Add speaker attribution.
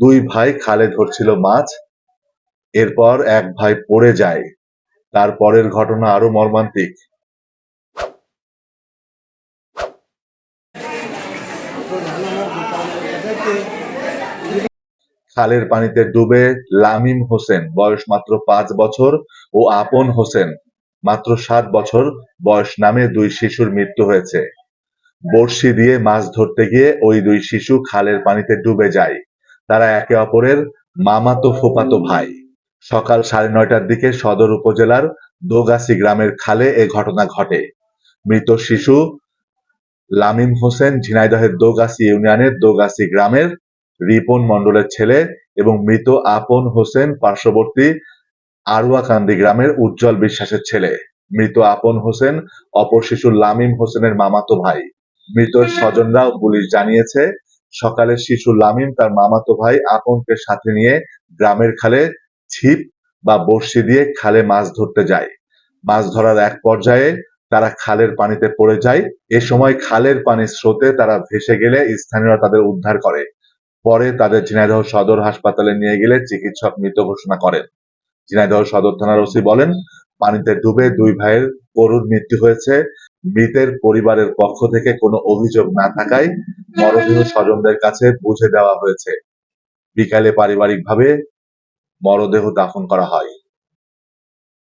Speaker 1: দুই ভাই খালে ধরছিল মাছ, এরপর এক ভাই পড়ে যায়। তার পরের ঘটনা আরও মর্মান্তিক। খালের পানিতে ডুবে লামিম হোসেন, বয়স মাত্র পাঁচ বছর, ও আপন হোসেন, মাত্র সাত বছর, বয়স নামে দুই শিশুর মৃত্যু হয়েছে। বড়শি দিয়ে মাছ ধরতে গিয়ে ওই দুই শিশু খালের পানিতে ডুবে যায়। তারা একে অপরের মামাতো ফুফাতো ভাই। সকাল সাড়ে নয়টার দিকে সদর উপজেলার দোগাছি গ্রামের খালে এ ঘটনা ঘটে। মৃত শিশু লামিম হোসেন ঝিনাইদহের দোগাছি ইউনিয়নের দোগাছি গ্রামের রিপন মণ্ডলের ছেলে এবং মৃত আপন হোসেন পার্শ্ববর্তী আরুয়াকান্দি গ্রামের উজ্জ্বল বিশ্বাসের ছেলে। মৃত আপন হোসেন, অপর শিশু লামিম হোসেনের মামাতো ভাই। মৃত স্বজনরা পুলিশ জানিয়েছে, সকালে শিশু লামিম তার মামাতো ভাই আপনকে সাথে নিয়ে গ্রামের খালে ছিপ বা বড়শি দিয়ে খালে মাছ ধরতে যায়। মাছ ধরার এক পর্যায়ে তারা খালের পানিতে পড়ে যায়। এ সময় খালের পানির স্রোতে তারা ভেসে গেলে স্থানীয়রা তাদের উদ্ধার করে। পরে তাদের ঝিনাইদহ সদর হাসপাতালে নিয়ে গেলে চিকিৎসক মৃত ঘোষণা করেন। ঝিনাইদহ সদর থানার ওসি বলেন, পানিতে ডুবে দুই ভাইয়ের করুণ মৃত্যু হয়েছে। মৃতের পরিবারের পক্ষ থেকে কোনো অভিযোগ না থাকায় মরদেহ স্বজনদের কাছে বুঝে দেওয়া হয়েছে। বিকালে পারিবারিকভাবে মরদেহ দাফন করা হয়।